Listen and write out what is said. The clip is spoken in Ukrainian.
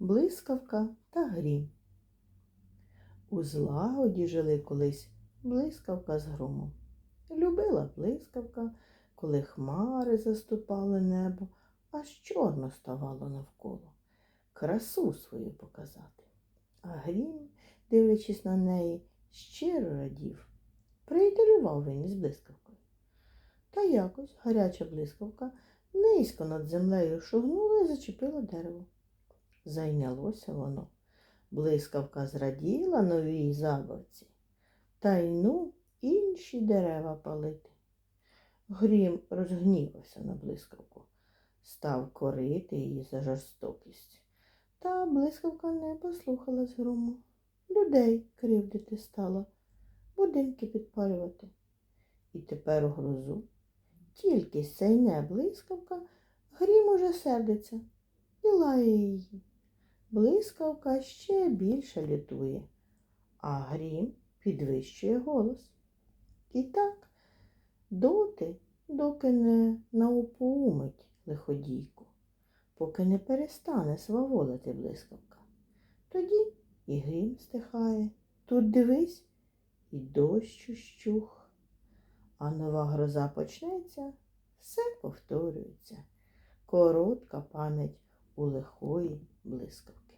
блискавка та грім. У злагоді жили колись блискавка з громом. Любила блискавка, коли хмари заступали небо, аж чорно ставало навколо. Красу свою показати. А грім, дивлячись на неї, щиро радів. Приятелював він із блискавкою. Та якось гаряча блискавка низько над землею шугнула і зачепила дерево. Зайнялося воно. Блискавка зраділа новій забавці, та й ну інші дерева палити. Грім розгнівався на блискавку, став корити її за жорстокість. Та блискавка не послухалась грому. Людей кривдити стала, будинки підпалювати. І тепер у грозу тільки сяйне блискавка, грім уже сердиться і лає її. Блискавка ще більше лютує, а грім підвищує голос. І так, доти, доки не наупоумить лиходійку, поки не перестане сваволити блискавка. Тоді і грім стихає. Тут дивись, і дощ ущух. А нова гроза почнеться, все повторюється. Коротка пам'ять у лихої блискавки.